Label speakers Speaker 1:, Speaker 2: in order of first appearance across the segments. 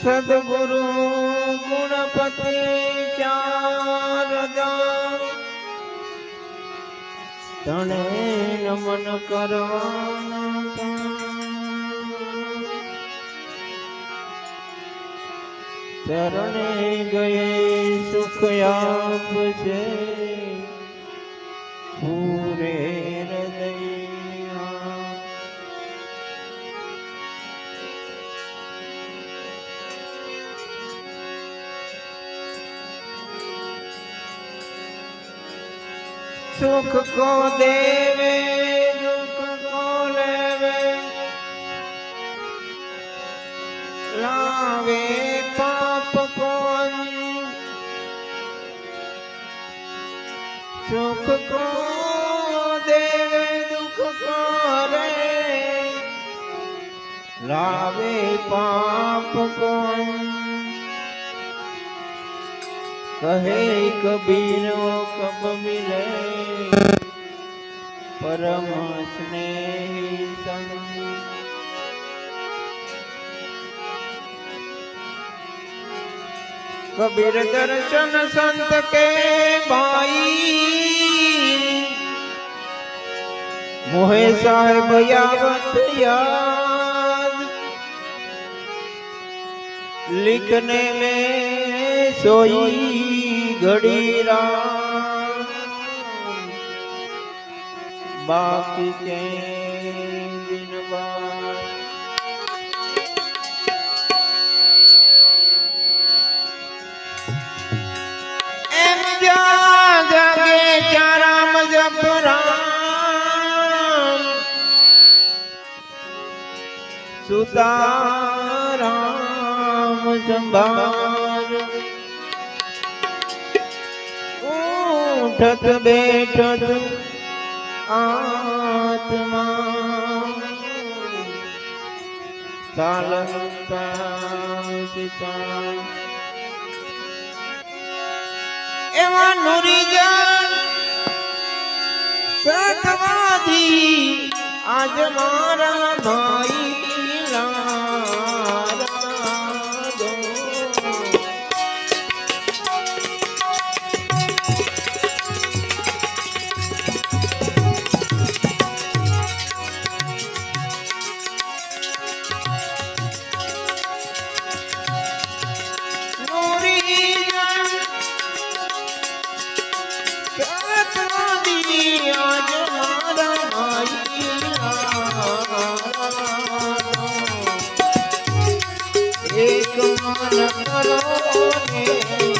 Speaker 1: સદગુરુ ગુણપતિ ચારદા તણે નમન કરવા ચરણે ગયે સુખ આપશે પૂરે સુખ કો દેવે, દુઃખ કો લેવે લાવે પાપ કો. સુખ કો દેવે, દુઃખ કો રે લાવે પાપ કો અંત. કહે કબીરો, કબ મિલે? પરમ સ્નેહી સંગ. કબીર દર્શન સંત કે ભાઈ? મોહે સાહેબ યાવત યાદ. લિખને મેં સોઈ ઘડી રામ. બાકી કે એમ ક્યાં જાગે ક્યાં રામ સંભાર ઉઠત બેઠત આત્મા. ચાલતા પિતા. એવા નુરીજન સતવાદી આજ મારા ભાઈ મન કરો ને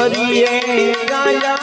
Speaker 1: હરિએ રાજા.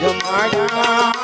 Speaker 1: જમાડા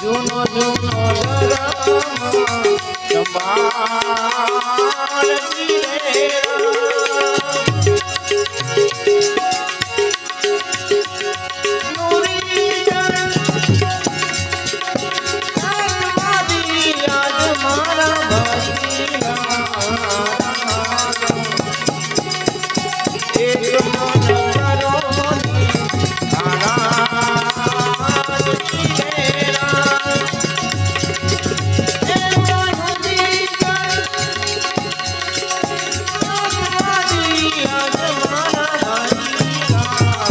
Speaker 1: જૂનો જૂનો મારા ભાઈ.